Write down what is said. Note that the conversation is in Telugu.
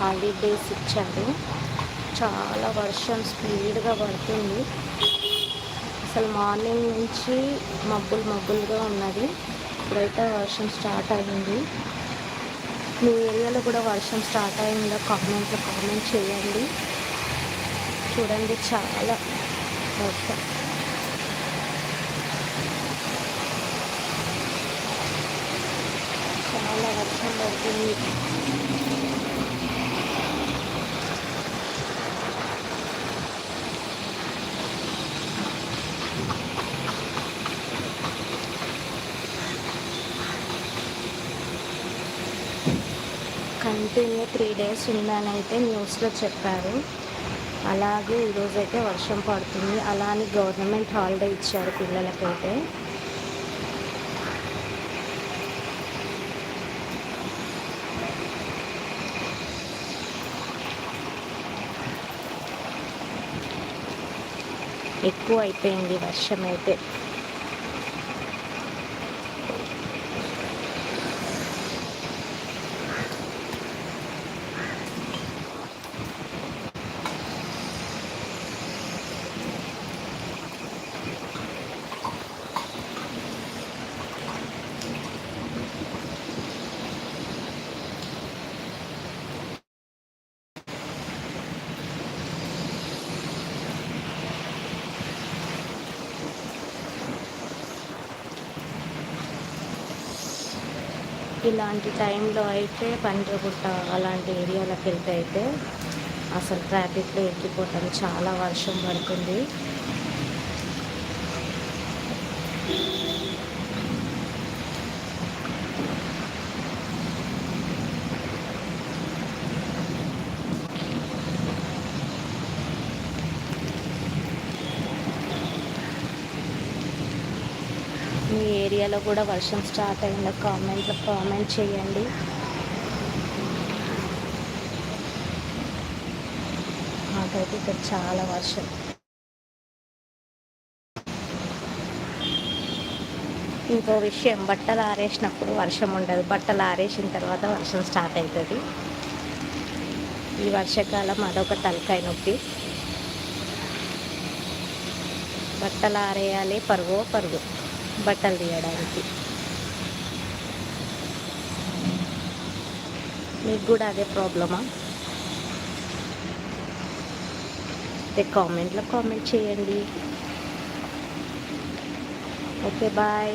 హాలిడేస్ ఇచ్చారు. చాలా వర్షం స్పీడ్గా పడుతుంది. అసలు మార్నింగ్ నుంచి మబ్బులు మబ్బులుగా ఉన్నది. ఇప్పుడైతే వర్షం స్టార్ట్ అయింది. మీ ఏరియాలో కూడా వర్షం స్టార్ట్ అయిందో? కామెంట్లో కామెంట్ చేయండి. చూడండి చాలా వర్షం. చాలా వర్షం పడుతుంది. కంటిన్యూ త్రీ డేస్ ఉందని అయితే న్యూస్లో చెప్పారు. అలాగే ఈరోజైతే వర్షం పడుతుంది. అలా అని గవర్నమెంట్ హాలిడే ఇచ్చారు పిల్లలకైతే. ఎక్కువ అయిపోయింది వర్షం అయితే ఇలాంటి టైంలో అయితే పంజగుట్ట అలాంటి ఏరియాలకు వెళ్తే అయితే అసలు ట్రాఫిక్లో ఎక్కిపోతాం చాలా వర్షం పడుతుంది. మీ ఏరియాలో కూడా వర్షం స్టార్ట్ అయిందో? కామెంట్లో కామెంట్ చేయండి. మాకైతే ఇక్కడ చాలా వర్షం. ఇంకో విషయం బట్టలు ఆరేసినప్పుడు వర్షం ఉండదు. బట్టలు ఆరేసిన తర్వాత వర్షం స్టార్ట్ అవుతుంది. ఈ వర్షాకాలం అదొక తలకాయ నొప్పి. బట్టలు ఆరేయాలి పరుగు పరుగు. బట్టలు తీయడానికి. మీకు కూడా అదే ప్రాబ్లమా? అయితే కామెంట్లో కామెంట్ చేయండి. Okay bye.